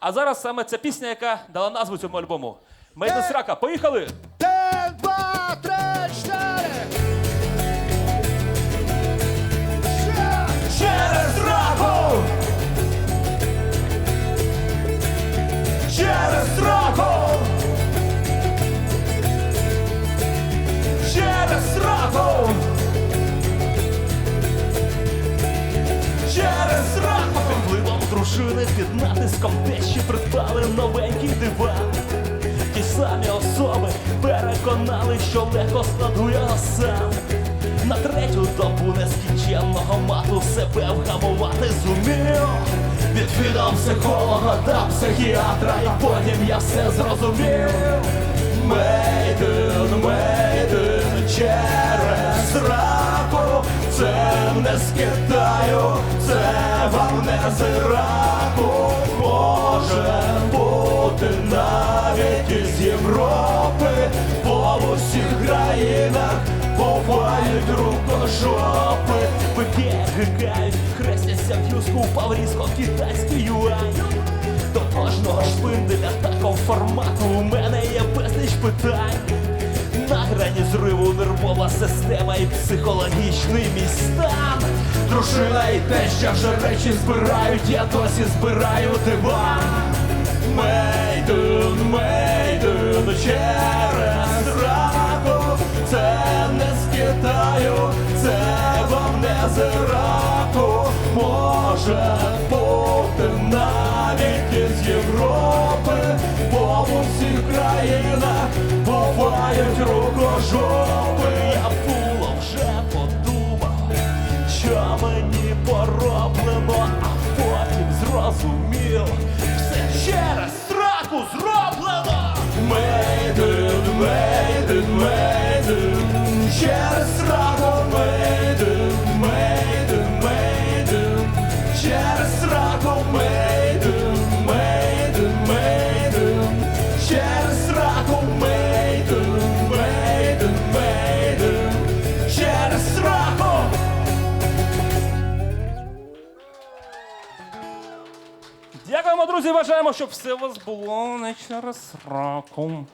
А зараз саме ця пісня, яка дала назву цьому альбому. Мейден Срака, поїхали! Під натиском тещі придбали новенький диван. Ті самі особи переконали, що легко складу його сам. На третю добу нескінченного мату себе вгамувати зумів. Відвідав психолога та психіатра, і потім я все зрозумів. Мейден, мейден через раку, це не з Китаю, це вам не з Іраку. Може бути навіть із Європи, по усіх країнах бувають рукожопи, гикають, хрестяться в юску, паврізко, китайський юань. До кожного шпинделя такого формату у мене є безліч питань. Грані зриву нервова система і психологічний мій стан. Дружина і теща вже речі збирають, я досі збираю диван. Мейден, мейден через раку, це не з Китаю, це вам не з Іраку, може бути навіть із Європи, бо в усіх країнах бувають рукожопи. Я було вже подумав, що мені пороблено, а потім зрозумів, все через страху зроблено. Мейден, мейден, мейден, через страху мейден, Дякуємо, друзі. Бажаємо, щоб все у вас було не через раку.